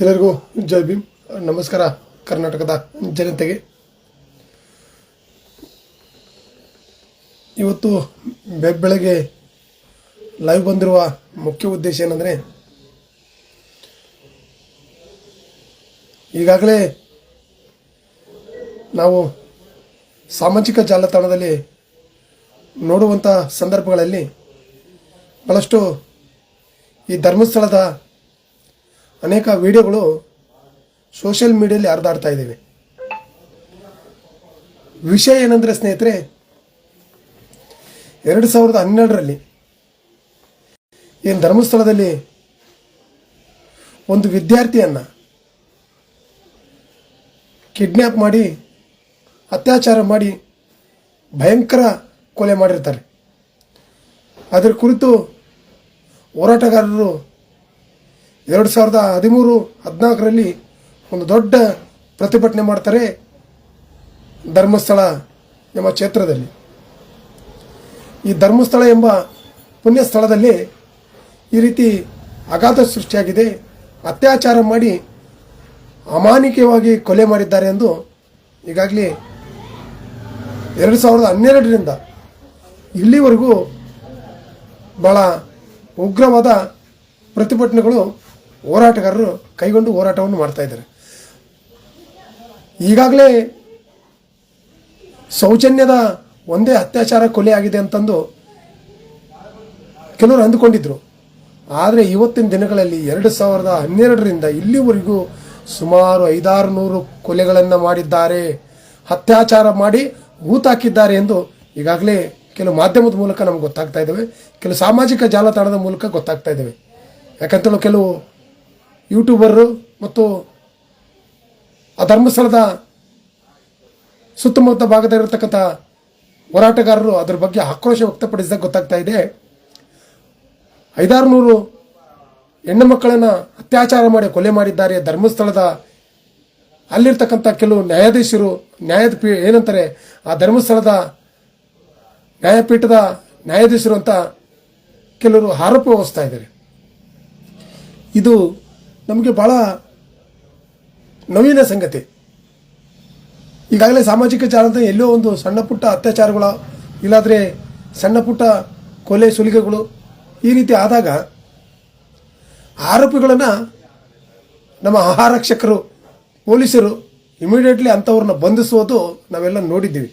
ಎಲ್ಲರಿಗೂ ಜೈ ಭೀಮ್. ನಮಸ್ಕಾರ, ಕರ್ನಾಟಕದ ಜನತೆಗೆ. ಇವತ್ತು ಬೆಳಗ್ಗೆ ಲೈವ್ ಬಂದಿರುವ ಮುಖ್ಯ ಉದ್ದೇಶ ಏನಂದರೆ, ಈಗಾಗಲೇ ನಾವು ಸಾಮಾಜಿಕ ಜಾಲತಾಣದಲ್ಲಿ ನೋಡುವಂಥ ಸಂದರ್ಭಗಳಲ್ಲಿ ಭಾಳಷ್ಟು ಈ ಧರ್ಮಸ್ಥಳದ ಅನೇಕ ವಿಡಿಯೋಗಳು ಸೋಷಿಯಲ್ ಮೀಡಿಯಲ್ಲಿ ಹರಿದಾಡ್ತಾ ಇದ್ದೀವಿ. ವಿಷಯ ಏನಂದರೆ ಸ್ನೇಹಿತರೆ, ಎರಡು ಸಾವಿರದ ಹನ್ನೆರಡರಲ್ಲಿ ಏನು ಧರ್ಮಸ್ಥಳದಲ್ಲಿ ಒಂದು ವಿದ್ಯಾರ್ಥಿಯನ್ನು ಕಿಡ್ನ್ಯಾಪ್ ಮಾಡಿ, ಅತ್ಯಾಚಾರ ಮಾಡಿ ಭಯಂಕರ ಕೊಲೆ ಮಾಡಿರ್ತಾರೆ. ಅದರ ಕುರಿತು ಹೋರಾಟಗಾರರು ಎರಡು ಸಾವಿರದ ಹದಿಮೂರು, ಹದಿನಾಲ್ಕರಲ್ಲಿ ಒಂದು ದೊಡ್ಡ ಪ್ರತಿಭಟನೆ ಮಾಡ್ತಾರೆ ಧರ್ಮಸ್ಥಳ ಎಂಬ ಕ್ಷೇತ್ರದಲ್ಲಿ. ಈ ಧರ್ಮಸ್ಥಳ ಎಂಬ ಪುಣ್ಯ ಸ್ಥಳದಲ್ಲಿ ಈ ರೀತಿ ಅಗಾಧ ಸೃಷ್ಟಿಯಾಗಿದೆ. ಅತ್ಯಾಚಾರ ಮಾಡಿ ಅಮಾನಿಕವಾಗಿ ಕೊಲೆ ಮಾಡಿದ್ದಾರೆ ಎಂದು ಈಗಾಗಲೇ ಎರಡು ಸಾವಿರದ ಹನ್ನೆರಡರಿಂದ ಇಲ್ಲಿವರೆಗೂ ಭಾಳ ಉಗ್ರವಾದ ಪ್ರತಿಭಟನೆಗಳು ಹೋರಾಟಗಾರರು ಕೈಗೊಂಡು ಹೋರಾಟವನ್ನು ಮಾಡ್ತಾಯಿದ್ದಾರೆ ಈಗಾಗಲೇ ಸೌಜನ್ಯದ ಒಂದೇ ಅತ್ಯಾಚಾರ ಕೊಲೆ ಆಗಿದೆ ಅಂತಂದು ಕೆಲವರು ಅಂದುಕೊಂಡಿದ್ದರು ಆದರೆ ಇವತ್ತಿನ ದಿನಗಳಲ್ಲಿ ಎರಡು ಸಾವಿರದ ಹನ್ನೆರಡರಿಂದ ಇಲ್ಲಿವರೆಗೂ ಸುಮಾರು ಐದಾರು ನೂರು ಕೊಲೆಗಳನ್ನು ಮಾಡಿದ್ದಾರೆ. ಅತ್ಯಾಚಾರ ಮಾಡಿ ಹೂತಾಕಿದ್ದಾರೆ ಎಂದು ಈಗಾಗಲೇ ಕೆಲವು ಮಾಧ್ಯಮದ ಮೂಲಕ ನಮ್ಗೆ ಗೊತ್ತಾಗ್ತಾ ಇದ್ದಾವೆ. ಕೆಲವು ಸಾಮಾಜಿಕ ಜಾಲತಾಣದ ಮೂಲಕ ಗೊತ್ತಾಗ್ತಾ ಇದ್ದಾವೆ. ಯಾಕಂತೇಳಿ ಕೆಲವು ಯೂಟ್ಯೂಬರು ಮತ್ತು ಆ ಧರ್ಮಸ್ಥಳದ ಸುತ್ತಮುತ್ತ ಭಾಗದಲ್ಲಿರತಕ್ಕಂಥ ಹೋರಾಟಗಾರರು ಅದರ ಬಗ್ಗೆ ಆಕ್ರೋಶ ವ್ಯಕ್ತಪಡಿಸಿದಾಗ ಗೊತ್ತಾಗ್ತಾ ಇದೆ. ಐದಾರು ನೂರು ಹೆಣ್ಣು ಮಕ್ಕಳನ್ನು ಅತ್ಯಾಚಾರ ಮಾಡಿ ಕೊಲೆ ಮಾಡಿದ್ದಾರೆ. ಧರ್ಮಸ್ಥಳದ ಅಲ್ಲಿರ್ತಕ್ಕಂಥ ಕೆಲವು ನ್ಯಾಯಾಧೀಶರು ನ್ಯಾಯದ ಪೀ ಏನಂತಾರೆ, ಆ ಧರ್ಮಸ್ಥಳದ ನ್ಯಾಯಪೀಠದ ನ್ಯಾಯಾಧೀಶರು ಅಂತ ಕೆಲವರು ಆರೋಪ ಹೊಸ್ತಾ ಇದ್ದಾರೆ. ಇದು ನಮಗೆ ಭಾಳ ನವೀನ ಸಂಗತಿ. ಈಗಾಗಲೇ ಸಾಮಾಜಿಕ ಜಾಲತಾಣ ಎಲ್ಲೋ ಒಂದು ಸಣ್ಣ ಪುಟ್ಟ ಅತ್ಯಾಚಾರಗಳು ಇಲ್ಲಾದರೆ ಸಣ್ಣ ಪುಟ್ಟ ಕೊಲೆ ಸುಲಿಗೆಗಳು ಈ ರೀತಿ ಆದಾಗ ಆರೋಪಿಗಳನ್ನು ನಮ್ಮ ಆಹಾರಕ್ಷಕರು, ಪೊಲೀಸರು ಇಮಿಡಿಯೇಟ್ಲಿ ಅಂಥವ್ರನ್ನ ಬಂಧಿಸೋದು ನಾವೆಲ್ಲ ನೋಡಿದ್ದೀವಿ.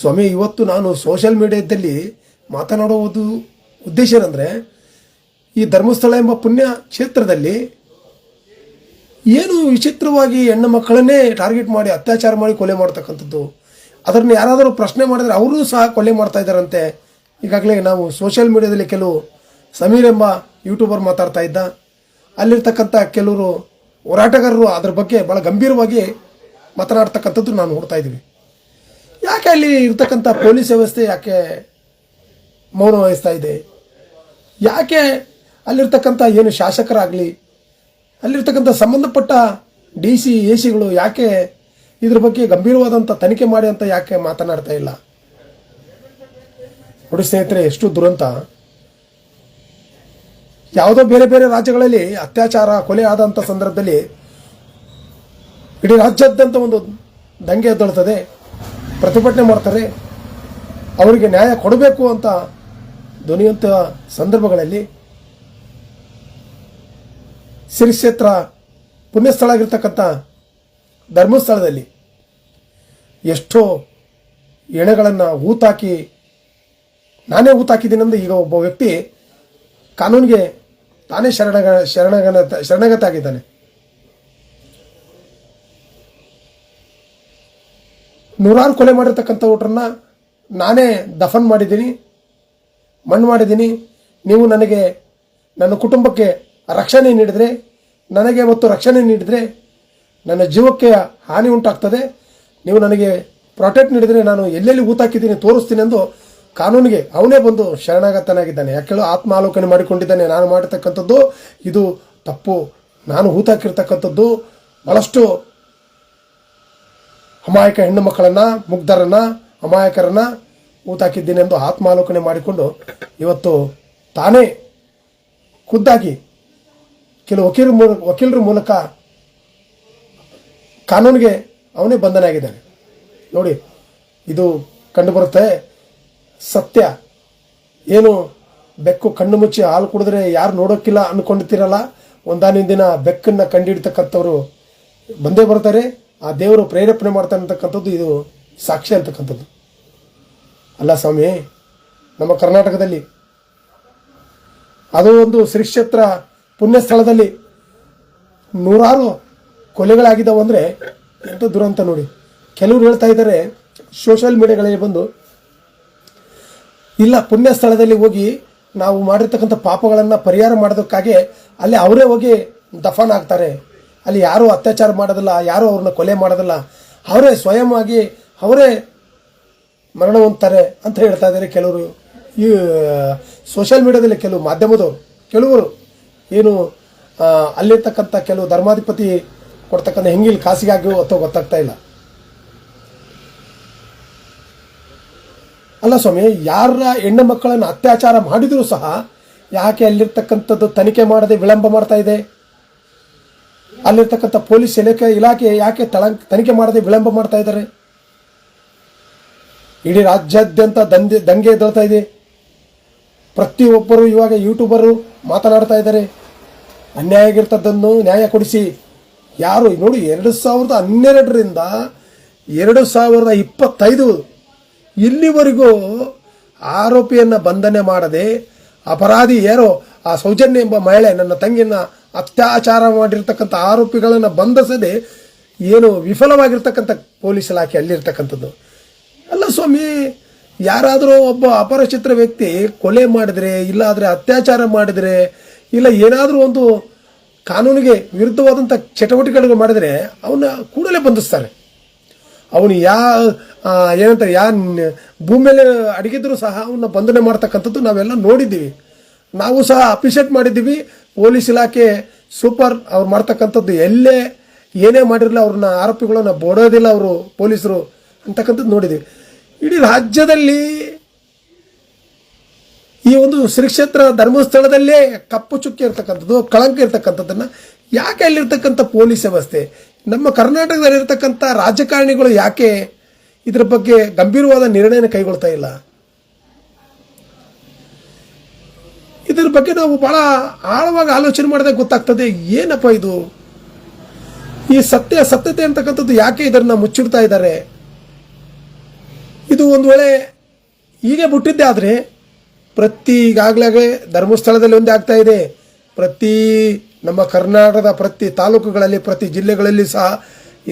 ಸ್ವಾಮಿ, ಇವತ್ತು ನಾನು ಸೋಷಲ್ ಮೀಡಿಯಾದಲ್ಲಿ ಮಾತನಾಡುವುದು ಉದ್ದೇಶ ಏನಂದರೆ ಈ ಧರ್ಮಸ್ಥಳ ಎಂಬ ಪುಣ್ಯ ಕ್ಷೇತ್ರದಲ್ಲಿ ಏನು ವಿಚಿತ್ರವಾಗಿ ಹೆಣ್ಣು ಮಕ್ಕಳನ್ನೇ ಟಾರ್ಗೆಟ್ ಮಾಡಿ, ಅತ್ಯಾಚಾರ ಮಾಡಿ ಕೊಲೆ ಮಾಡ್ತಕ್ಕಂಥದ್ದು. ಅದನ್ನು ಯಾರಾದರೂ ಪ್ರಶ್ನೆ ಮಾಡಿದರೆ ಅವರು ಸಹ ಕೊಲೆ ಮಾಡ್ತಾ ಇದ್ದಾರಂತೆ. ಈಗಾಗಲೇ ನಾವು ಸೋಷಿಯಲ್ ಮೀಡಿಯಾದಲ್ಲಿ ಕೆಲವು ಸಮೀರ್ ಎಂಬ ಯೂಟ್ಯೂಬರ್ ಮಾತಾಡ್ತಾ ಇದ್ದ. ಅಲ್ಲಿರ್ತಕ್ಕಂಥ ಕೆಲವರು ಹೋರಾಟಗಾರರು ಅದ್ರ ಬಗ್ಗೆ ಭಾಳ ಗಂಭೀರವಾಗಿ ಮಾತನಾಡ್ತಕ್ಕಂಥದ್ದು ನಾವು ನೋಡ್ತಾ ಇದ್ದೀವಿ ಯಾಕೆ ಅಲ್ಲಿ ಇರ್ತಕ್ಕಂಥ ಪೊಲೀಸ್ ವ್ಯವಸ್ಥೆ ಯಾಕೆ ಮೌನ ವಹಿಸ್ತಾ ಇದೆ? ಯಾಕೆ ಅಲ್ಲಿರ್ತಕ್ಕಂಥ ಏನು ಶಾಸಕರಾಗಲಿ, ಅಲ್ಲಿರ್ತಕ್ಕಂಥ ಸಂಬಂಧಪಟ್ಟ ಡಿ ಸಿ ಎ ಸಿಗಳು ಯಾಕೆ ಇದ್ರ ಬಗ್ಗೆ ಗಂಭೀರವಾದಂಥ ತನಿಖೆ ಮಾಡಿ ಅಂತ ಯಾಕೆ ಮಾತನಾಡ್ತಾ ಇಲ್ಲ? ನೋಡಿ ಸ್ನೇಹಿತರೆ, ಎಷ್ಟು ದುರಂತ. ಯಾವುದೋ ಬೇರೆ ಬೇರೆ ರಾಜ್ಯಗಳಲ್ಲಿ ಅತ್ಯಾಚಾರ, ಕೊಲೆ ಆದಂಥ ಸಂದರ್ಭದಲ್ಲಿ ಇಡೀ ರಾಜ್ಯಾದ್ಯಂತ ಒಂದು ದಂಗೆ ಎದ್ದೊಳ್ತದೆ, ಪ್ರತಿಭಟನೆ ಮಾಡ್ತಾರೆ, ಅವರಿಗೆ ನ್ಯಾಯ ಕೊಡಬೇಕು ಅಂತ ದೊನಿಯಂತ ಸಂದರ್ಭಗಳಲ್ಲಿ ಶ್ರೀ ಕ್ಷೇತ್ರ ಪುಣ್ಯಸ್ಥಳ ಆಗಿರ್ತಕ್ಕಂಥ ಧರ್ಮಸ್ಥಳದಲ್ಲಿ ಎಷ್ಟೋ ಎಣೆಗಳನ್ನು ಹೂತಾಕಿ, ನಾನೇ ಹೂತಾಕಿದ್ದೀನಂದು ಈಗ ಒಬ್ಬ ವ್ಯಕ್ತಿ ಕಾನೂನಿಗೆ ತಾನೇ ಶರಣಗ, ಶರಣಗನ ಶರಣಗತ ಆಗಿದ್ದಾನೆ ನೂರಾರು ಕೊಲೆ ಮಾಡಿರ್ತಕ್ಕಂಥ ಊಟ್ರನ್ನ ನಾನೇ ದಫನ್ ಮಾಡಿದ್ದೀನಿ, ಮಣ್ಣು ಮಾಡಿದ್ದೀನಿ, ನೀವು ನನಗೆ, ನನ್ನ ಕುಟುಂಬಕ್ಕೆ ರಕ್ಷಣೆ ನೀಡಿದರೆ, ನನಗೆ ಮತ್ತು ರಕ್ಷಣೆ ನೀಡಿದರೆ ನನ್ನ ಜೀವಕ್ಕೆ ಹಾನಿ ಉಂಟಾಗ್ತದೆ. ನೀವು ನನಗೆ ಪ್ರೊಟೆಕ್ಟ್ ನೀಡಿದರೆ ನಾನು ಎಲ್ಲೆಲ್ಲಿ ಊತಾಕಿದ್ದೀನಿ ತೋರಿಸ್ತೀನಿ ಎಂದು ಕಾನೂನಿಗೆ ಅವನೇ ಬಂದು ಶರಣಾಗತನಾಗಿದ್ದಾನೆ. ಯಾಕೆ ಆತ್ಮ ಆಲೋಕನೆ ಮಾಡಿಕೊಂಡಿದ್ದಾನೆ. ನಾನು ಮಾಡಿರ್ತಕ್ಕಂಥದ್ದು ಇದು ತಪ್ಪು. ನಾನು ಹೂತಾಕಿರ್ತಕ್ಕಂಥದ್ದು ಬಹಳಷ್ಟು ಅಮಾಯಕ ಹೆಣ್ಣು ಮಕ್ಕಳನ್ನು, ಮುಗ್ಧರನ್ನು, ಅಮಾಯಕರನ್ನು ಊತಾಕಿದ್ದೀನಿ ಎಂದು ಆತ್ಮಾಲೋಕನೆ ಮಾಡಿಕೊಂಡು ಇವತ್ತು ತಾನೇ ಖುದ್ದಾಗಿ ಕೆಲವು ವಕೀಲರ ಮೂಲಕ ವಕೀಲರ ಮೂಲಕ ಕಾನೂನಿಗೆ ಅವನೇ ಬಂಧನ ಆಗಿದ್ದಾನೆ ನೋಡಿ, ಇದು ಕಂಡುಬರುತ್ತೆ. ಸತ್ಯ. ಏನು ಬೆಕ್ಕು ಕಣ್ಣು ಮುಚ್ಚಿ ಹಾಲು ಕುಡಿದ್ರೆ ಯಾರು ನೋಡೋಕ್ಕಿಲ್ಲ ಅನ್ಕೊಂಡಿರ್ತೀರಲ್ಲ? ಒಂದಾನಿನ ದಿನ ಬೆಕ್ಕನ್ನು ಕಂಡಿಡ್ತಕ್ಕಂಥವ್ರು ಬಂದೇ ಬರ್ತಾರೆ. ಆ ದೇವರು ಪ್ರೇರೇಪಣೆ ಮಾಡ್ತಾನೆ ಅಂತಕ್ಕಂಥದ್ದು ಇದು ಸಾಕ್ಷಿ ಅಂತಕ್ಕಂಥದ್ದು. ಅಲ್ಲ ಸ್ವಾಮಿ, ನಮ್ಮ ಕರ್ನಾಟಕದಲ್ಲಿ ಅದು ಒಂದು ಶ್ರೀಕ್ಷೇತ್ರ ಪುಣ್ಯ ಸ್ಥಳದಲ್ಲಿ ನೂರಾರು ಕೊಲೆಗಳಾಗಿದ್ದಾವೆ ಅಂದರೆ ಎಂಥ ದುರಂತ ನೋಡಿ. ಕೆಲವರು ಹೇಳ್ತಾ ಇದ್ದಾರೆ ಸೋಷಿಯಲ್ ಮೀಡಿಯಾಗಳಲ್ಲಿ ಬಂದು, ಇಲ್ಲ ಪುಣ್ಯ ಸ್ಥಳದಲ್ಲಿ ಹೋಗಿ ನಾವು ಮಾಡಿರ್ತಕ್ಕಂಥ ಪಾಪಗಳನ್ನು ಪರಿಹಾರ ಮಾಡೋದಕ್ಕಾಗಿ ಅಲ್ಲಿ ಅವರೇ ಹೋಗಿ ದಫಾನ್ ಆಗ್ತಾರೆ. ಅಲ್ಲಿ ಯಾರೂ ಅತ್ಯಾಚಾರ ಮಾಡೋದಿಲ್ಲ, ಯಾರೂ ಅವ್ರನ್ನ ಕೊಲೆ ಮಾಡೋದಿಲ್ಲ. ಅವರೇ ಸ್ವಯಂವಾಗಿ ಅವರೇ ಮರಣ ಹೊಂದ್ತಾರೆ ಅಂತ ಹೇಳ್ತಾ ಇದ್ದಾರೆ ಕೆಲವರು. ಈ ಸೋಷಿಯಲ್ ಮೀಡಿಯಾದಲ್ಲಿ ಕೆಲವು ಮಾಧ್ಯಮದವರು, ಕೆಲವರು ಏನು ಅಲ್ಲಿರ್ತಕ್ಕಂಥ ಕೆಲವು ಧರ್ಮಾಧಿಪತಿ ಕೊಡ್ತಕ್ಕಂಥ ಹೆಂಗಿಲ್ ಖಾಸಗಿ ಆಗ್ಯೋ ಅಥವಾ ಗೊತ್ತಾಗ್ತಾ ಇಲ್ಲ. ಅಲ್ಲ ಸ್ವಾಮಿ, ಯಾರ ಹೆಣ್ಣು ಮಕ್ಕಳನ್ನು ಅತ್ಯಾಚಾರ ಮಾಡಿದರೂ ಸಹ ಯಾಕೆ ಅಲ್ಲಿರ್ತಕ್ಕಂಥದ್ದು ತನಿಖೆ ಮಾಡದೆ ವಿಳಂಬ ಮಾಡ್ತಾ ಇದೆ? ಅಲ್ಲಿರ್ತಕ್ಕಂಥ ಪೊಲೀಸ್ ಇಲಾಖೆ ಇಲಾಖೆ ಯಾಕೆ ತಳ, ತನಿಖೆ ಮಾಡದೆ ವಿಳಂಬ ಮಾಡ್ತಾ ಇದ್ದಾರೆ? ಇಡೀ ರಾಜ್ಯಾದ್ಯಂತ ದಂಧೆ, ದಂಗೆ ಎದ್ದೇಳ್ತಾ ಇದೆ. ಪ್ರತಿಯೊಬ್ಬರು ಇವಾಗ ಯೂಟ್ಯೂಬರು ಮಾತನಾಡ್ತಾ ಇದ್ದಾರೆ. ಅನ್ಯಾಯ ಆಗಿರ್ತದ್ದನ್ನು ನ್ಯಾಯ ಕೊಡಿಸಿ. ಯಾರು, ನೋಡಿ, ಎರಡು ಸಾವಿರದ ಹನ್ನೆರಡರಿಂದ ಎರಡು ಸಾವಿರದ ಇಪ್ಪತ್ತೈದು ಇಲ್ಲಿವರೆಗೂ ಆರೋಪಿಯನ್ನು ಬಂಧನೆ ಮಾಡದೆ ಅಪರಾಧಿ ಯಾರೋ, ಆ ಸೌಜನ್ಯ ಎಂಬ ಮಹಿಳೆ ನನ್ನ ತಂಗಿಯನ್ನ ಅತ್ಯಾಚಾರ ಮಾಡಿರ್ತಕ್ಕಂಥ ಆರೋಪಿಗಳನ್ನು ಬಂಧಿಸದೆ ಏನು ವಿಫಲವಾಗಿರ್ತಕ್ಕಂಥ ಪೊಲೀಸ್ ಇಲಾಖೆ ಅಲ್ಲಿರ್ತಕ್ಕಂಥದ್ದು. ಅಲ್ಲ ಸ್ವಾಮಿ ಯಾರಾದರೂ ಒಬ್ಬ ಅಪರಿಚಿತ್ರ ವ್ಯಕ್ತಿ ಕೊಲೆ ಮಾಡಿದ್ರೆ, ಇಲ್ಲಾದರೆ ಅತ್ಯಾಚಾರ ಮಾಡಿದರೆ, ಇಲ್ಲ ಏನಾದರೂ ಒಂದು ಕಾನೂನಿಗೆ ವಿರುದ್ಧವಾದಂಥ ಚಟುವಟಿಕೆಗಳು ಮಾಡಿದರೆ, ಅವನ್ನ ಕೂಡಲೇ ಬಂಧಿಸ್ತಾರೆ. ಅವನು ಯಾ ಏನಂತ ಏನಂತಾರೆ, ಯಾ, ಭೂಮಿ ಮೇಲೆ ಅಡಗಿದ್ರು ಸಹ ಅವನ್ನ ಬಂಧನೆ ಮಾಡ್ತಕ್ಕಂಥದ್ದು ನಾವೆಲ್ಲ ನೋಡಿದ್ದೀವಿ. ನಾವು ಸಹ ಅಪ್ರಿಷಿಯೇಟ್ ಮಾಡಿದ್ದೀವಿ. ಪೊಲೀಸ್ ಇಲಾಖೆ ಸೂಪರ್ ಅವ್ರು ಮಾಡ್ತಕ್ಕಂಥದ್ದು. ಎಲ್ಲೇ ಏನೇ ಮಾಡಿರಲಿಲ್ಲ ಅವ್ರನ್ನ ಆರೋಪಿಗಳನ್ನ ಬೋಡೋದಿಲ್ಲ ಅವರು ಪೊಲೀಸರು ಅಂತಕ್ಕಂಥದ್ದು ನೋಡಿದ್ದೀವಿ. ಇಡೀ ರಾಜ್ಯದಲ್ಲಿ ಈ ಒಂದು ಶ್ರೀಕ್ಷೇತ್ರ ಧರ್ಮಸ್ಥಳದಲ್ಲೇ ಕಪ್ಪು ಚುಕ್ಕೆ ಇರ್ತಕ್ಕಂಥದ್ದು, ಕಳಂಕ ಇರ್ತಕ್ಕಂಥದ್ದನ್ನ ಯಾಕೆ ಅಲ್ಲಿರ್ತಕ್ಕಂಥ ಪೊಲೀಸ್ ವ್ಯವಸ್ಥೆ? ನಮ್ಮ ಕರ್ನಾಟಕದಲ್ಲಿರ್ತಕ್ಕಂಥ ರಾಜಕಾರಣಿಗಳು ಯಾಕೆ ಇದರ ಬಗ್ಗೆ ಗಂಭೀರವಾದ ನಿರ್ಣಯನ ಕೈಗೊಳ್ತಾ ಇಲ್ಲ? ಇದರ ಬಗ್ಗೆ ನಾವು ಬಹಳ ಆಳವಾಗಿ ಆಲೋಚನೆ ಮಾಡಿದಾಗ ಗೊತ್ತಾಗ್ತದೆ, ಏನಪ್ಪ ಇದು? ಈ ಸತ್ಯ ಸತ್ಯತೆ ಅಂತಕ್ಕಂಥದ್ದು ಯಾಕೆ ಇದನ್ನು ಮುಚ್ಚಿಡ್ತಾ ಇದ್ದಾರೆ? ಇದು ಒಂದು ವೇಳೆ ಹೀಗೆ ಬಿಟ್ಟಿದ್ದೆ ಆದರೆ ಪ್ರತಿ ಈಗಾಗಲೇ ಧರ್ಮಸ್ಥಳದಲ್ಲಿ ಒಂದೇ ಆಗ್ತಾ ಇದೆ. ಪ್ರತಿ ನಮ್ಮ ಕರ್ನಾಟಕದ ಪ್ರತಿ ತಾಲೂಕುಗಳಲ್ಲಿ, ಪ್ರತಿ ಜಿಲ್ಲೆಗಳಲ್ಲಿ ಸಹ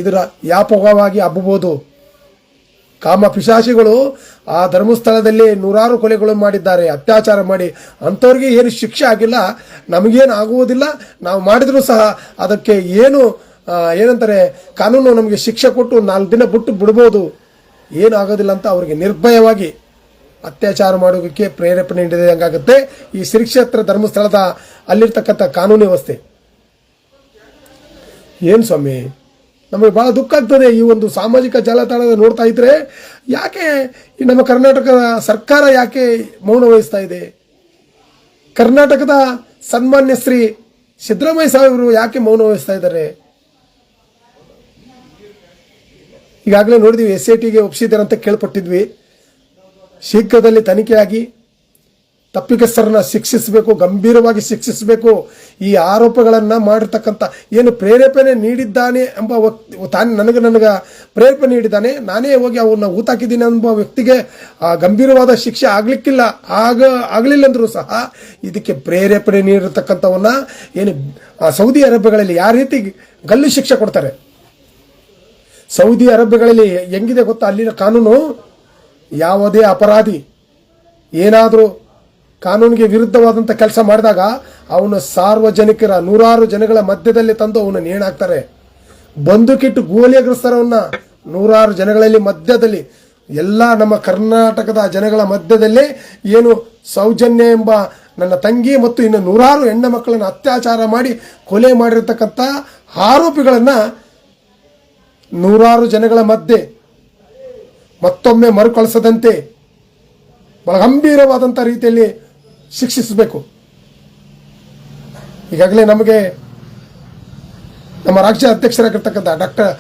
ಇದರ ವ್ಯಾಪಕವಾಗಿ ಹಬ್ಬಬೋದು ಕಾಮ ಪಿಶಾಚಿಗಳು ಆ ಧರ್ಮಸ್ಥಳದಲ್ಲಿ ನೂರಾರು ಕೊಲೆಗಳು ಮಾಡಿದ್ದಾರೆ. ಅತ್ಯಾಚಾರ ಮಾಡಿ ಅಂಥವ್ರಿಗೆ ಏನು ಶಿಕ್ಷೆ ಆಗಿಲ್ಲ, ನಮಗೇನು ಆಗುವುದಿಲ್ಲ. ನಾವು ಮಾಡಿದರೂ ಸಹ ಅದಕ್ಕೆ ಏನು ಏನಂತಾರೆ, ಕಾನೂನು ನಮಗೆ ಶಿಕ್ಷೆ ಕೊಟ್ಟು ನಾಲ್ಕು ದಿನ ಬಿಟ್ಟು ಬಿಡ್ಬೋದು. ಏನು ಆಗೋದಿಲ್ಲ ಅಂತ ಅವರಿಗೆ ನಿರ್ಭಯವಾಗಿ ಅತ್ಯಾಚಾರ ಮಾಡೋದಕ್ಕೆ ಪ್ರೇರೇಪಣೆ ನೀಡಿದಂಗಾಗುತ್ತೆ ಈ ಶ್ರೀಕ್ಷೇತ್ರ ಧರ್ಮಸ್ಥಳದ ಅಲ್ಲಿರ್ತಕ್ಕಂಥ ಕಾನೂನು ವ್ಯವಸ್ಥೆ. ಏನು ಸ್ವಾಮಿ? ನಮಗೆ ಬಹಳ ದುಃಖ ಆಗ್ತದೆ ಈ ಒಂದು ಸಾಮಾಜಿಕ ಜಾಲತಾಣದ ನೋಡ್ತಾ ಇದ್ರೆ. ಯಾಕೆ ಈ ನಮ್ಮ ಕರ್ನಾಟಕದ ಸರ್ಕಾರ ಯಾಕೆ ಮೌನ ವಹಿಸ್ತಾ ಇದೆ? ಕರ್ನಾಟಕದ ಸನ್ಮಾನ್ಯ ಶ್ರೀ ಸಿದ್ದರಾಮಯ್ಯ ಸಾಹೇಬರು ಯಾಕೆ ಮೌನ ವಹಿಸ್ತಾ ಇದ್ದಾರೆ? ಈಗಾಗಲೇ ನೋಡಿದ್ವಿ, ಎಸ್ ಐ ಟಿಗೆ ಒಪ್ಪಿಸಿದ್ದಾರೆ ಅಂತ ಕೇಳ್ಪಟ್ಟಿದ್ವಿ. ಶೀಘ್ರದಲ್ಲಿ ತನಿಖೆಯಾಗಿ ತಪ್ಪಿಗಸ್ತರನ್ನ ಶಿಕ್ಷಿಸಬೇಕು, ಗಂಭೀರವಾಗಿ ಶಿಕ್ಷಿಸಬೇಕು. ಈ ಆರೋಪಗಳನ್ನು ಮಾಡಿರ್ತಕ್ಕಂಥ ಏನು ಪ್ರೇರೇಪಣೆ ನೀಡಿದ್ದಾನೆ ಎಂಬ ವ್ಯಕ್ತಿ ತಾನು ನನಗೆ ನನಗೆ ಪ್ರೇರೇಪಣೆ ನೀಡಿದ್ದಾನೆ. ನಾನೇ ಹೋಗಿ ಅವನ್ನ ಊತಾಕಿದ್ದೀನಿ ಎಂಬ ವ್ಯಕ್ತಿಗೆ ಗಂಭೀರವಾದ ಶಿಕ್ಷೆ ಆಗಲಿಕ್ಕಿಲ್ಲ. ಆಗ ಆಗಲಿಲ್ಲ ಅಂದರೂ ಸಹ ಇದಕ್ಕೆ ಪ್ರೇರೇಪಣೆ ನೀಡಿರ್ತಕ್ಕಂಥವನ್ನ ಏನು ಸೌದಿ ಅರೇಬಿಯಾಗಳಲ್ಲಿ ಯಾವ ರೀತಿ ಗಲ್ಲು ಶಿಕ್ಷೆ ಕೊಡ್ತಾರೆ. ಸೌದಿ ಅರಬ್ಗಳಲ್ಲಿ ಹೆಂಗಿದೆ ಗೊತ್ತಾ ಅಲ್ಲಿನ ಕಾನೂನು? ಯಾವುದೇ ಅಪರಾಧಿ ಏನಾದರೂ ಕಾನೂನಿಗೆ ವಿರುದ್ಧವಾದಂಥ ಕೆಲಸ ಮಾಡಿದಾಗ ಅವನು ಸಾರ್ವಜನಿಕರ, ನೂರಾರು ಜನಗಳ ಮಧ್ಯದಲ್ಲಿ ತಂದು ಅವನು ನೇಣಾಕ್ತಾರೆ ಬಂದುಕಿಟ್ಟು ಗೋಲಿಯಗ್ರಸ್ತಾರೆ ಅವನ್ನ ನೂರಾರು ಜನಗಳಲ್ಲಿ ಮಧ್ಯದಲ್ಲಿ, ಎಲ್ಲ ನಮ್ಮ ಕರ್ನಾಟಕದ ಜನಗಳ ಮಧ್ಯದಲ್ಲೇ ಏನು ಸೌಜನ್ಯ ಎಂಬ ನನ್ನ ತಂಗಿ ಮತ್ತು ಇನ್ನು ನೂರಾರು ಹೆಣ್ಣು ಮಕ್ಕಳನ್ನು ಅತ್ಯಾಚಾರ ಮಾಡಿ ಕೊಲೆ ಮಾಡಿರ್ತಕ್ಕಂಥ ಆರೋಪಿಗಳನ್ನು ನೂರಾರು ಜನಗಳ ಮಧ್ಯೆ ಮತ್ತೊಮ್ಮೆ ಮರುಕಳಿಸದಂತೆ ಬಹಳ ಗಂಭೀರವಾದಂಥ ರೀತಿಯಲ್ಲಿ ಶಿಕ್ಷಿಸಬೇಕು. ಈಗಾಗಲೇ ನಮಗೆ ನಮ್ಮ ರಾಜ್ಯ ಅಧ್ಯಕ್ಷರಾಗಿರ್ತಕ್ಕಂಥ ಡಾಕ್ಟರ್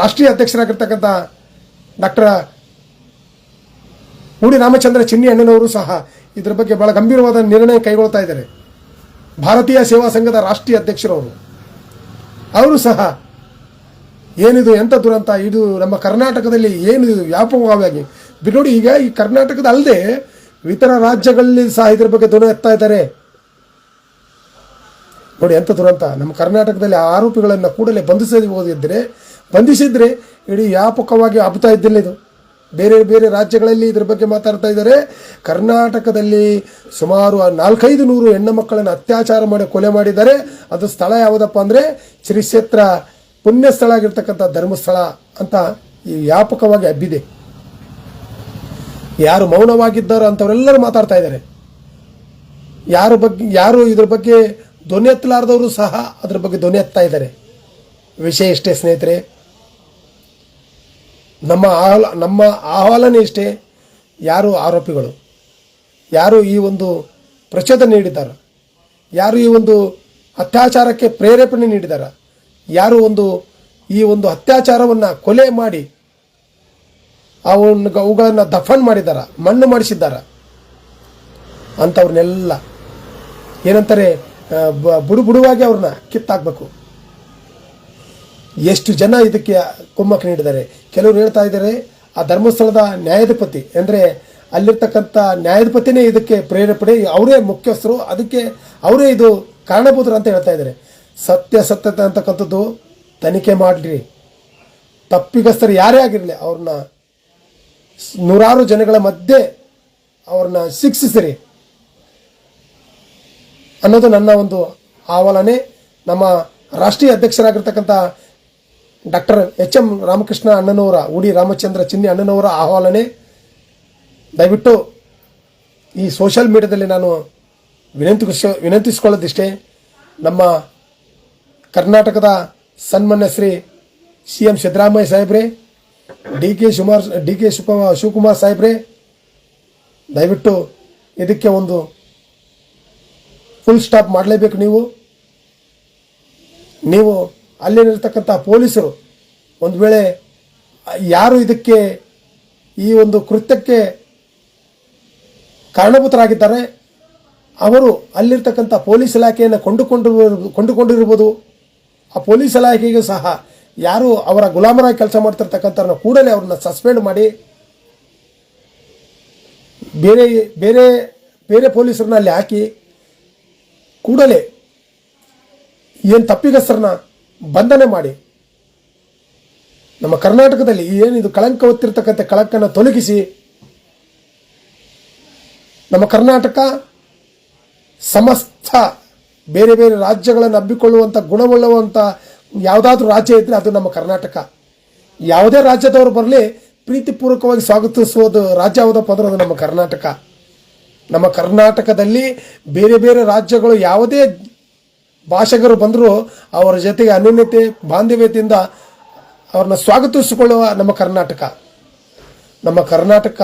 ರಾಷ್ಟ್ರೀಯ ಅಧ್ಯಕ್ಷರಾಗಿರ್ತಕ್ಕಂಥ ಡಾಕ್ಟರ್ ಉಡಿ ರಾಮಚಂದ್ರ ಚಿನ್ನಿ ಅಣ್ಣನವರು ಸಹ ಇದರ ಬಗ್ಗೆ ಬಹಳ ಗಂಭೀರವಾದ ನಿರ್ಣಯ ಕೈಗೊಳ್ತಾ ಇದ್ದಾರೆ. ಭಾರತೀಯ ಸೇವಾ ಸಂಘದ ರಾಷ್ಟ್ರೀಯ ಅಧ್ಯಕ್ಷರವರು. ಅವರು ಸಹ ಏನಿದು ಎಂಥ ದುರಂತ? ಇದು ನಮ್ಮ ಕರ್ನಾಟಕದಲ್ಲಿ ಏನಿದು? ವ್ಯಾಪಕವಾಗಿ. ನೋಡಿ, ಈಗ ಈ ಕರ್ನಾಟಕದ ಅಲ್ಲದೆ ಇತರ ರಾಜ್ಯಗಳಲ್ಲಿ ಸಹ ಇದ್ರ ಬಗ್ಗೆ ಧ್ವನಿ ಎತ್ತಾ ಇದ್ದಾರೆ. ನೋಡಿ ಎಂಥ ದುರಂತ? ನಮ್ಮ ಕರ್ನಾಟಕದಲ್ಲಿ ಆರೋಪಿಗಳನ್ನು ಕೂಡಲೇ ಬಂಧಿಸಬಹುದಿದ್ದರೆ ಬಂಧಿಸಿದ್ರೆ ಇಡೀ ವ್ಯಾಪಕವಾಗಿ ಹಬ್ಬತಾ ಇದ್ದಿಲ್ಲ ಇದು. ಬೇರೆ ಬೇರೆ ರಾಜ್ಯಗಳಲ್ಲಿ ಇದ್ರ ಬಗ್ಗೆ ಮಾತಾಡ್ತಾ ಇದ್ದಾರೆ. ಕರ್ನಾಟಕದಲ್ಲಿ ಸುಮಾರು ನಾಲ್ಕೈದು ನೂರು ಹೆಣ್ಣು ಮಕ್ಕಳನ್ನು ಅತ್ಯಾಚಾರ ಮಾಡಿ ಕೊಲೆ ಮಾಡಿದ್ದಾರೆ. ಅದು ಸ್ಥಳ ಯಾವುದಪ್ಪ ಅಂದರೆ ಶ್ರೀ ಕ್ಷೇತ್ರ ಪುಣ್ಯ ಸ್ಥಳ ಆಗಿರ್ತಕ್ಕಂಥ ಧರ್ಮಸ್ಥಳ ಅಂತ ಈ ವ್ಯಾಪಕವಾಗಿ ಹಬ್ಬಿದೆ. ಯಾರು ಮೌನವಾಗಿದ್ದಾರೋ ಅಂಥವರೆಲ್ಲರೂ ಮಾತಾಡ್ತಾ ಇದ್ದಾರೆ. ಯಾರ ಬಗ್ಗೆ ಯಾರು ಇದ್ರ ಬಗ್ಗೆ ಧ್ವನಿ ಎತ್ತಲಾರ್ದವರು ಸಹ ಅದ್ರ ಬಗ್ಗೆ ಧ್ವನಿ ಎತ್ತಾ ಇದ್ದಾರೆ. ವಿಷಯ ಇಷ್ಟೇ ಸ್ನೇಹಿತರೆ. ನಮ್ಮ ಆಹ್ಲ, ನಮ್ಮ ಆಹ್ವಾನನೇ ಇಷ್ಟೇ. ಯಾರು ಆರೋಪಿಗಳು? ಯಾರು ಈ ಒಂದು ಪ್ರಚೋದನೆ ನೀಡಿದ್ದಾರೆ? ಯಾರು ಈ ಒಂದು ಅತ್ಯಾಚಾರಕ್ಕೆ ಪ್ರೇರೇಪಣೆ ನೀಡಿದ್ದಾರೆ? ಯಾರು ಒಂದು ಈ ಒಂದು ಅತ್ಯಾಚಾರವನ್ನು ಕೊಲೆ ಮಾಡಿ ಅವನ್ನ ಅವುಗಳನ್ನು ದಫನ್ ಮಾಡಿದ್ದಾರೆ ಮಣ್ಣು ಮಾಡಿಸಿದ್ದಾರೆ ಅಂಥವ್ರನ್ನೆಲ್ಲ ಏನಂತಾರೆ ಬುಡು ಬುಡುವಾಗಿ ಅವ್ರನ್ನ ಕಿತ್ತಾಕ್ಬೇಕು. ಎಷ್ಟು ಜನ ಇದಕ್ಕೆ ಕುಮ್ಮಕ್ಕ ನೀಡಿದ್ದಾರೆ. ಕೆಲವರು ಹೇಳ್ತಾ ಇದ್ದಾರೆ, ಆ ಧರ್ಮಸ್ಥಳದ ನ್ಯಾಯಾಧಿಪತಿ, ಅಂದರೆ ಅಲ್ಲಿರ್ತಕ್ಕಂಥ ನ್ಯಾಯಾಧಿಪತಿನೇ ಇದಕ್ಕೆ ಪ್ರೇರೇಪಣೆ, ಅವರೇ ಮುಖ್ಯಸ್ಥರು, ಅದಕ್ಕೆ ಅವರೇ ಇದು ಕಾರಣಭೂತರು ಅಂತ ಹೇಳ್ತಾ ಇದ್ದಾರೆ. ಸತ್ಯಾಸತ್ಯತೆ ಅಂತಕ್ಕಂಥದ್ದು ತನಿಖೆ ಮಾಡಿರಿ ತಪ್ಪಿಗಸ್ತರು ಯಾರೇ ಆಗಿರಲಿ, ಅವ್ರನ್ನ ನೂರಾರು ಜನಗಳ ಮಧ್ಯೆ ಅವ್ರನ್ನ ಶಿಕ್ಷಿಸಿರಿ. ಅನ್ನೋದು ನನ್ನ ಒಂದು ಆವಲನೆ. ನಮ್ಮ ರಾಷ್ಟ್ರೀಯ ಅಧ್ಯಕ್ಷರಾಗಿರ್ತಕ್ಕಂಥ ಡಾಕ್ಟರ್ ಎಚ್ ಎಂ ರಾಮಕೃಷ್ಣ ಅಣ್ಣನವರ, ಉಡಿ ರಾಮಚಂದ್ರ ಚಿನ್ನಿ ಅಣ್ಣನವರ ಆಹ್ವಾನನೆ ದಯವಿಟ್ಟು ಈ ಸೋಷಿಯಲ್ ಮೀಡಿಯಾದಲ್ಲಿ ನಾನು ವಿನಂತಿಸ, ವಿನಂತಿಸ್ಕೊಳ್ಳೋದಿಷ್ಟೇ. ನಮ್ಮ ಕರ್ನಾಟಕದ ಸನ್ಮಾನ್ಯ ಶ್ರೀ ಸಿ ಎಂ ಸಿದ್ದರಾಮಯ್ಯ ಸಾಹೇಬ್ರೆ, ಡಿ ಕೆ ಶುಮಾರ್ ಡಿ ಕೆ ಶಿವಕುಮಾರ್ ಶಿವಕುಮಾರ್ ಸಾಹೇಬ್ರೆ, ದಯವಿಟ್ಟು ಇದಕ್ಕೆ ಒಂದು ಫುಲ್ ಸ್ಟಾಪ್ ಮಾಡಲೇಬೇಕು ನೀವು. ನೀವು ಅಲ್ಲಿರ್ತಕ್ಕಂಥ ಪೊಲೀಸರು ಒಂದು ವೇಳೆ ಯಾರು ಇದಕ್ಕೆ ಈ ಒಂದು ಕೃತ್ಯಕ್ಕೆ ಕಾರಣಭೂತರಾಗಿದ್ದಾರೆ, ಅವರು ಅಲ್ಲಿರ್ತಕ್ಕಂಥ ಪೊಲೀಸ್ ಇಲಾಖೆಯನ್ನು ಕೊಂಡುಕೊಂಡಿರ್ಬೋದು ಕೊಂಡುಕೊಂಡಿರ್ಬೋದು. ಆ ಪೊಲೀಸ್ ಇಲಾಖೆಗೂ ಸಹ ಯಾರು ಅವರ ಗುಲಾಮರಾಗಿ ಕೆಲಸ ಮಾಡ್ತಿರ್ತಕ್ಕಂಥವ್ರನ್ನ ಕೂಡಲೇ ಅವ್ರನ್ನ ಸಸ್ಪೆಂಡ್ ಮಾಡಿ ಬೇರೆ ಬೇರೆ ಬೇರೆ ಪೊಲೀಸರನ್ನ ಅಲ್ಲಿ ಹಾಕಿ ಕೂಡಲೇ ಏನು ತಪ್ಪಿಗಸ್ತರನ್ನ ಬಂಧನೆ ಮಾಡಿ. ನಮ್ಮ ಕರ್ನಾಟಕದಲ್ಲಿ ಏನಿದು ಕಳಂಕ ಹೊತ್ತಿರ್ತಕ್ಕಂಥ ಕಳಂಕನ್ನು ತೊಲಗಿಸಿ ನಮ್ಮ ಕರ್ನಾಟಕ ಸಮಸ್ತ ಬೇರೆ ಬೇರೆ ರಾಜ್ಯಗಳನ್ನು ಹಬ್ಬಿಕೊಳ್ಳುವಂಥ ಗುಣವುಳ್ಳುವಂಥ ಯಾವುದಾದ್ರೂ ರಾಜ್ಯ ಇದ್ದರೆ ಅದು ನಮ್ಮ ಕರ್ನಾಟಕ. ಯಾವುದೇ ರಾಜ್ಯದವರು ಬರಲಿ, ಪ್ರೀತಿಪೂರ್ವಕವಾಗಿ ಸ್ವಾಗತಿಸುವುದು ರಾಜ್ಯ ಯಾವುದಪ್ಪ ಅಂದ್ರೆ ಅದು ನಮ್ಮ ಕರ್ನಾಟಕ. ನಮ್ಮ ಕರ್ನಾಟಕದಲ್ಲಿ ಬೇರೆ ಬೇರೆ ರಾಜ್ಯಗಳು ಯಾವುದೇ ಭಾಷೆಗರು ಬಂದರೂ ಅವರ ಜೊತೆಗೆ ಅನ್ಯೋನ್ಯತೆ ಬಾಂಧವ್ಯತೆಯಿಂದ ಅವ್ರನ್ನ ಸ್ವಾಗತಿಸಿಕೊಳ್ಳುವ ನಮ್ಮ ಕರ್ನಾಟಕ. ನಮ್ಮ ಕರ್ನಾಟಕ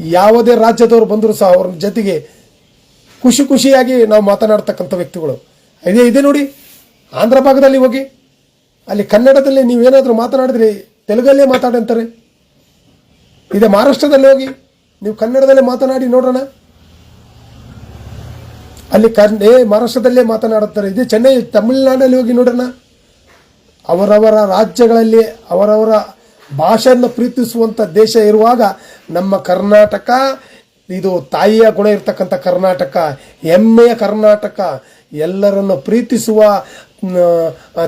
ಯಾವುದೇ ರಾಜ್ಯದವರು ಬಂದರೂ ಸಹ ಅವ್ರ ಜೊತೆಗೆ ಖುಷಿ ಖುಷಿಯಾಗಿ ನಾವು ಮಾತನಾಡ್ತಕ್ಕಂಥ ವ್ಯಕ್ತಿಗಳು. ಇದೇ, ಇದೆ ನೋಡಿ. ಆಂಧ್ರ ಭಾಗದಲ್ಲಿ ಹೋಗಿ, ಅಲ್ಲಿ ಕನ್ನಡದಲ್ಲಿ ನೀವೇನಾದರೂ ಮಾತನಾಡಿದ್ರಿ ತೆಲುಗಲ್ಲೇ ಮಾತಾಡಿ ಅಂತಾರೆ. ಇದೆ ಮಹಾರಾಷ್ಟ್ರದಲ್ಲಿ ಹೋಗಿ, ನೀವು ಕನ್ನಡದಲ್ಲೇ ಮಾತನಾಡಿ ನೋಡೋಣ. ಅಲ್ಲಿ ಏ, ಮಹಾರಾಷ್ಟ್ರದಲ್ಲೇ ಮಾತನಾಡುತ್ತಾರೆ. ಇದೇ ಚೆನ್ನೈ, ತಮಿಳುನಾಡಲ್ಲಿ ಹೋಗಿ ನೋಡೋಣ. ಅವರವರ ರಾಜ್ಯಗಳಲ್ಲಿ ಅವರವರ ಭಾಷೆಯನ್ನು ಪ್ರೀತಿಸುವಂಥ ದೇಶ ಇರುವಾಗ ನಮ್ಮ ಕರ್ನಾಟಕ ಇದು ತಾಯಿಯ ಗುಣ ಇರ್ತಕ್ಕಂಥ ಕರ್ನಾಟಕ, ಹೆಮ್ಮೆಯ ಕರ್ನಾಟಕ, ಎಲ್ಲರನ್ನು ಪ್ರೀತಿಸುವ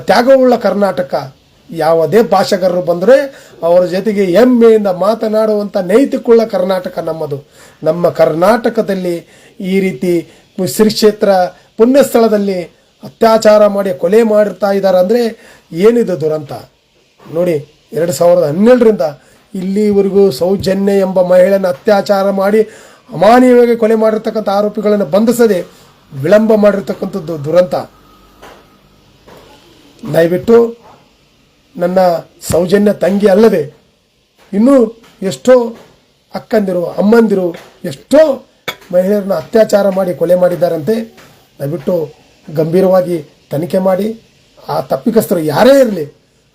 ತ್ಯಾಗವುಳ್ಳ ಕರ್ನಾಟಕ. ಯಾವುದೇ ಭಾಷೆಗಾರರು ಬಂದರೆ ಅವರ ಜೊತೆಗೆ ಹೆಮ್ಮೆಯಿಂದ ಮಾತನಾಡುವಂಥ ನೈತಿಕುಳ್ಳ ಕರ್ನಾಟಕ ನಮ್ಮದು. ನಮ್ಮ ಕರ್ನಾಟಕದಲ್ಲಿ ಈ ರೀತಿ ಶ್ರೀ ಕ್ಷೇತ್ರ ಪುಣ್ಯಸ್ಥಳದಲ್ಲಿ ಅತ್ಯಾಚಾರ ಮಾಡಿ ಕೊಲೆ ಮಾಡಿರ್ತಾ ಇದ್ದಾರೆ ಅಂದರೆ ಏನಿದು ದುರಂತ? ನೋಡಿ, ಎರಡು ಸಾವಿರದ ಹನ್ನೆರಡರಿಂದ ಇಲ್ಲಿವರೆಗೂ ಸೌಜನ್ಯ ಎಂಬ ಮಹಿಳೆಯನ್ನು ಅತ್ಯಾಚಾರ ಮಾಡಿ ಅಮಾನೀಯವಾಗಿ ಕೊಲೆ ಮಾಡಿರ್ತಕ್ಕಂಥ ಆರೋಪಿಗಳನ್ನು ಬಂಧಿಸದೆ ವಿಳಂಬ ಮಾಡಿರ್ತಕ್ಕಂಥದ್ದು ದುರಂತ. ದಯವಿಟ್ಟು ನನ್ನ ಸೌಜನ್ಯ ತಂಗಿ ಅಲ್ಲದೆ ಇನ್ನೂ ಎಷ್ಟೋ ಅಕ್ಕಂದಿರು, ಅಮ್ಮಂದಿರು ಎಷ್ಟೋ ಮಹಿಳೆಯರನ್ನ ಅತ್ಯಾಚಾರ ಮಾಡಿ ಕೊಲೆ ಮಾಡಿದ್ದಾರಂತೆ, ದಯವಿಟ್ಟು ಗಂಭೀರವಾಗಿ ತನಿಖೆ ಮಾಡಿ. ಆ ತಪ್ಪಿಕಸ್ಥರು ಯಾರೇ ಇರಲಿ,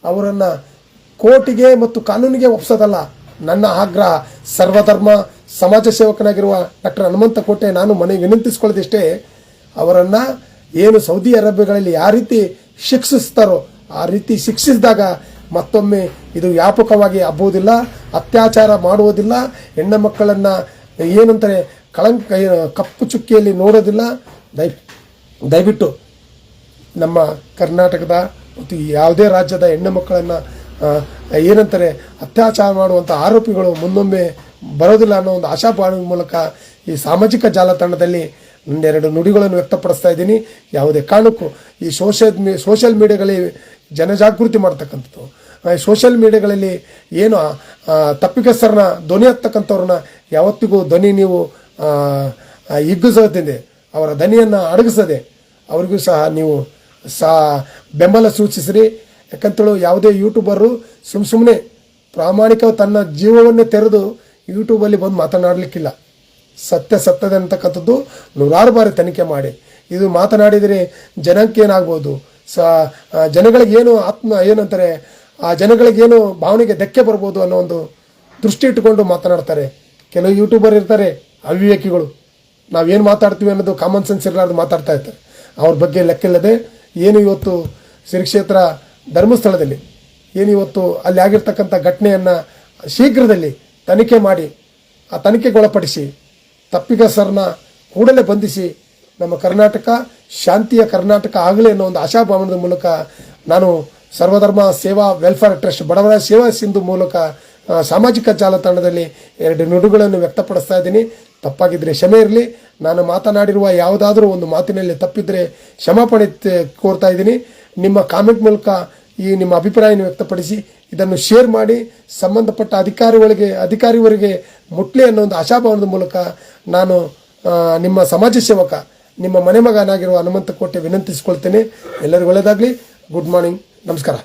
ಅವರನ್ನು ಕೋರ್ಟಿಗೆ ಮತ್ತು ಕಾನೂನಿಗೆ ಒಪ್ಸೋದಲ್ಲ. ನನ್ನ ಆಗ್ರಹ ಸರ್ವಧರ್ಮ ಸಮಾಜ ಸೇವಕನಾಗಿರುವ ಡಾಕ್ಟರ್ ಹನುಮಂತ ಕೋಟೆ ನಾನು ಮನೆಗೆ ವಿನಂತಿಸ್ಕೊಳ್ಳೋದಿಷ್ಟೇ, ಅವರನ್ನು ಏನು ಸೌದಿ ಅರೇಬಿಯಾಗಳಲ್ಲಿ ಯಾವ ರೀತಿ ಶಿಕ್ಷಿಸ್ತಾರೋ ಆ ರೀತಿ ಶಿಕ್ಷಿಸಿದಾಗ ಮತ್ತೊಮ್ಮೆ ಇದು ವ್ಯಾಪಕವಾಗಿ ಹಬ್ಬುವುದಿಲ್ಲ, ಅತ್ಯಾಚಾರ ಮಾಡುವುದಿಲ್ಲ, ಹೆಣ್ಣು ಮಕ್ಕಳನ್ನು ಏನಂತಾರೆ ಕಳಂಕ ಕಪ್ಪು ಚುಕ್ಕಿಯಲ್ಲಿ ನೋಡೋದಿಲ್ಲ. ದಯ ದಯವಿಟ್ಟು ನಮ್ಮ ಕರ್ನಾಟಕದ ಮತ್ತು ಯಾವುದೇ ರಾಜ್ಯದ ಹೆಣ್ಣು ಮಕ್ಕಳನ್ನು ಏನಂತಾರೆ, ಅತ್ಯಾಚಾರ ಮಾಡುವಂಥ ಆರೋಪಿಗಳು ಮುಂದೊಮ್ಮೆ ಬರೋದಿಲ್ಲ ಅನ್ನೋ ಒಂದು ಆಶಾಭಾವನೆ ಮೂಲಕ ಈ ಸಾಮಾಜಿಕ ಜಾಲತಾಣದಲ್ಲಿ ಒಂದೆರಡು ನುಡಿಗಳನ್ನು ವ್ಯಕ್ತಪಡಿಸ್ತಾ ಇದ್ದೀನಿ. ಯಾವುದೇ ಕಾರಣಕ್ಕೂ ಈ ಸೋಷಲ್ ಮೀ ಸೋಷಿಯಲ್ ಮೀಡಿಯಾಗಳಲ್ಲಿ ಜನಜಾಗೃತಿ ಮಾಡ್ತಕ್ಕಂಥದ್ದು. ಸೋಷಿಯಲ್ ಮೀಡಿಯಾಗಳಲ್ಲಿ ಏನು ತಪ್ಪಿಗಸ್ತರನ್ನ ಧ್ವನಿ ಹತ್ತಕ್ಕಂಥವ್ರನ್ನ ಯಾವತ್ತಿಗೂ ಧ್ವನಿ ನೀವು ಹಿಗ್ಗಿಸೋದಿದೆ ಅವರ ಧ್ವನಿಯನ್ನು ಅಡಗಿಸದೆ, ಅವರಿಗೂ ಸಹ ನೀವು ಸಹ ಬೆಂಬಲ ಸೂಚಿಸಿರಿ. ಯಾಕಂತೇಳು ಯಾವುದೇ ಯೂಟ್ಯೂಬರು ಸುಮ್ಮ ಸುಮ್ಮನೆ ಪ್ರಾಮಾಣಿಕ ತನ್ನ ಜೀವವನ್ನೇ ತೆರೆದು ಯೂಟ್ಯೂಬಲ್ಲಿ ಬಂದು ಮಾತನಾಡಲಿಕ್ಕಿಲ್ಲ. ಸತ್ಯ ಸತ್ಯದ ಅಂತಕ್ಕಂಥದ್ದು ನೂರಾರು ಬಾರಿ ತನಿಖೆ ಮಾಡಿ. ಇದು ಮಾತನಾಡಿದರೆ ಜನಕ್ಕೆ ಏನಾಗ್ಬೋದು? ಸ ಜನಗಳಿಗೇನು ಆತ್ಮ, ಏನಂತಾರೆ? ಆ ಜನಗಳಿಗೇನು ಭಾವನೆಗೆ ಧಕ್ಕೆ ಬರ್ಬೋದು ಅನ್ನೋ ಒಂದು ದೃಷ್ಟಿ ಇಟ್ಟುಕೊಂಡು ಮಾತನಾಡ್ತಾರೆ. ಕೆಲವು ಯೂಟ್ಯೂಬರ್ ಇರ್ತಾರೆ, ಅವಿವೇಕಿಗಳು. ನಾವೇನು ಮಾತಾಡ್ತೀವಿ ಅನ್ನೋದು ಕಾಮನ್ ಸೆನ್ಸ್ ಇರಲಾರ್ದು ಮಾತಾಡ್ತಾ ಇರ್ತಾರೆ. ಅವ್ರ ಬಗ್ಗೆ ಲೆಕ್ಕಿಲ್ಲದೆ ಏನು ಇವತ್ತು ಶ್ರೀ ಕ್ಷೇತ್ರ ಧರ್ಮಸ್ಥಳದಲ್ಲಿ. ಏನು ಇವತ್ತು ಅಲ್ಲಿ ಆಗಿರ್ತಕ್ಕಂಥ ಘಟನೆಯನ್ನು ಶೀಘ್ರದಲ್ಲಿ ತನಿಖೆ ಮಾಡಿ, ಆ ತನಿಖೆಗೊಳಪಡಿಸಿ ತಪ್ಪಿಗಸರನ್ನ ಕೂಡಲೇ ಬಂಧಿಸಿ, ನಮ್ಮ ಕರ್ನಾಟಕ, ಶಾಂತಿಯ ಕರ್ನಾಟಕ ಆಗಲಿ ಅನ್ನೋ ಒಂದು ಆಶಾಭಾವನದ ಮೂಲಕ ನಾನು ಸರ್ವಧರ್ಮ ಸೇವಾ ವೆಲ್ಫೇರ್ ಟ್ರಸ್ಟ್, ಬಡವರ ಸೇವಾ ಸಿಂಧು ಮೂಲಕ ಸಾಮಾಜಿಕ ಜಾಲತಾಣದಲ್ಲಿ ಎರಡು ನುಡುಗಳನ್ನು ವ್ಯಕ್ತಪಡಿಸ್ತಾ ಇದ್ದೀನಿ. ತಪ್ಪಾಗಿದ್ದರೆ ಕ್ಷಮೆ ಇರಲಿ. ನಾನು ಮಾತನಾಡಿರುವ ಯಾವುದಾದ್ರೂ ಒಂದು ಮಾತಿನಲ್ಲಿ ತಪ್ಪಿದ್ದರೆ ಕ್ಷಮಾಪಣೆ ಕೋರ್ತಾ ಇದ್ದೀನಿ. ನಿಮ್ಮ ಕಾಮೆಂಟ್ ಮೂಲಕ ಈ ನಿಮ್ಮ ಅಭಿಪ್ರಾಯವನ್ನು ವ್ಯಕ್ತಪಡಿಸಿ, ಇದನ್ನು ಶೇರ್ ಮಾಡಿ, ಸಂಬಂಧಪಟ್ಟ ಅಧಿಕಾರಿಗಳಿಗೆ ಅಧಿಕಾರಿವರಿಗೆ ಮುಟ್ಲಿ ಅನ್ನೋ ಒಂದು ಆಶಾಭಾವನದ ಮೂಲಕ ನಾನು ನಿಮ್ಮ ಸಮಾಜ ಸೇವಕ, ನಿಮ್ಮ ಮನೆ ಮಗನಾಗಿರುವ ಹನುಮಂತ ಕೋಟೆ ವಿನಂತಿಸಿಕೊಳ್ತೇನೆ. ಎಲ್ಲರಿಗೂ ಒಳ್ಳೆಯದಾಗಲಿ. ಗುಡ್ ಮಾರ್ನಿಂಗ್ ನಮಸ್ಕಾರ.